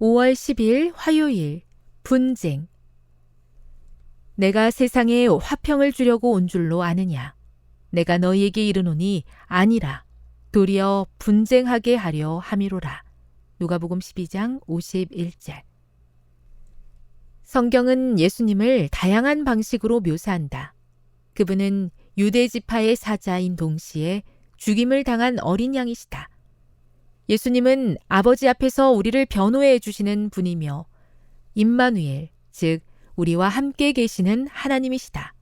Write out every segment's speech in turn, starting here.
5월 10일 화요일 분쟁 내가 세상에 화평을 주려고 온 줄로 아느냐 내가 너희에게 이르노니 아니라 도리어 분쟁하게 하려 함이로라 누가복음 12장 51절 성경은 예수님을 다양한 방식으로 묘사한다. 그분은 유대 지파의 사자인 동시에 죽임을 당한 어린 양이시다. 예수님은 아버지 앞에서 우리를 변호해 주시는 분이며 임마누엘, 즉 우리와 함께 계시는 하나님이시다.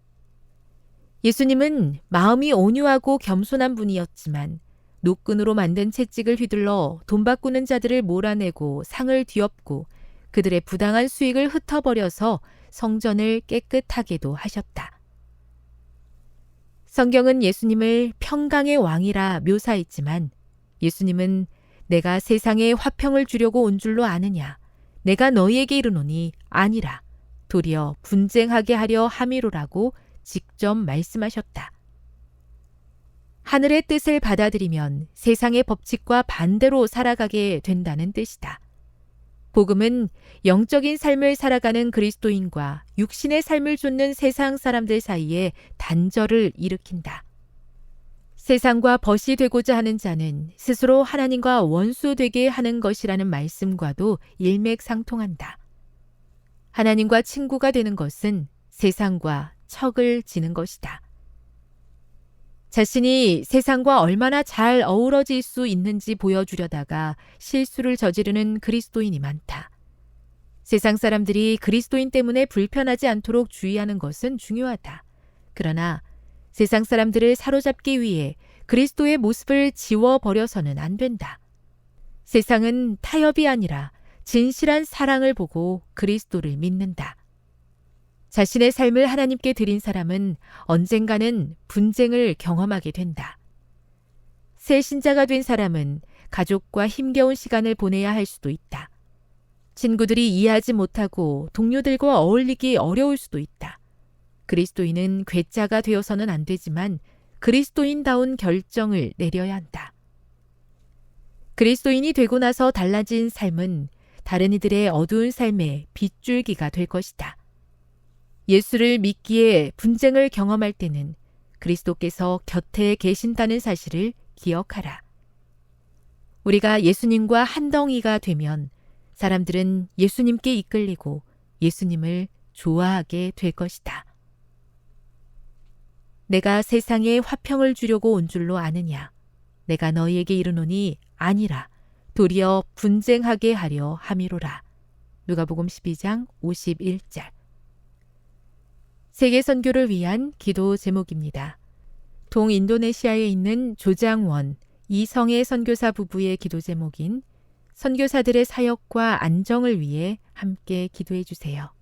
예수님은 마음이 온유하고 겸손한 분이었지만 노끈으로 만든 채찍을 휘둘러 돈 바꾸는 자들을 몰아내고 상을 뒤엎고 그들의 부당한 수익을 흩어버려서 성전을 깨끗하게도 하셨다. 성경은 예수님을 평강의 왕이라 묘사했지만 예수님은 내가 세상에 화평을 주려고 온 줄로 아느냐? 내가 너희에게 이르노니 아니라 도리어 분쟁하게 하려 함이로라고 직접 말씀하셨다. 하늘의 뜻을 받아들이면 세상의 법칙과 반대로 살아가게 된다는 뜻이다. 복음은 영적인 삶을 살아가는 그리스도인과 육신의 삶을 쫓는 세상 사람들 사이에 단절을 일으킨다. 세상과 벗이 되고자 하는 자는 스스로 하나님과 원수 되게 하는 것이라는 말씀과도 일맥상통한다. 하나님과 친구가 되는 것은 세상과 척을 지는 것이다. 자신이 세상과 얼마나 잘 어우러질 수 있는지 보여주려다가 실수를 저지르는 그리스도인이 많다. 세상 사람들이 그리스도인 때문에 불편하지 않도록 주의하는 것은 중요하다. 그러나 세상 사람들을 사로잡기 위해 그리스도의 모습을 지워버려서는 안 된다. 세상은 타협이 아니라 진실한 사랑을 보고 그리스도를 믿는다. 자신의 삶을 하나님께 드린 사람은 언젠가는 분쟁을 경험하게 된다. 새 신자가 된 사람은 가족과 힘겨운 시간을 보내야 할 수도 있다. 친구들이 이해하지 못하고 동료들과 어울리기 어려울 수도 있다. 그리스도인은 괴짜가 되어서는 안 되지만 그리스도인다운 결정을 내려야 한다. 그리스도인이 되고 나서 달라진 삶은 다른 이들의 어두운 삶의 빗줄기가 될 것이다. 예수를 믿기에 분쟁을 경험할 때는 그리스도께서 곁에 계신다는 사실을 기억하라. 우리가 예수님과 한 덩이가 되면 사람들은 예수님께 이끌리고 예수님을 좋아하게 될 것이다. 내가 세상에 화평을 주려고 온 줄로 아느냐? 내가 너희에게 이르노니 아니라 도리어 분쟁하게 하려 함이로라. 누가복음 12장 51절. 세계 선교를 위한 기도 제목입니다. 동인도네시아에 있는 조장원 이성의 선교사 부부의 기도 제목인 선교사들의 사역과 안정을 위해 함께 기도해 주세요.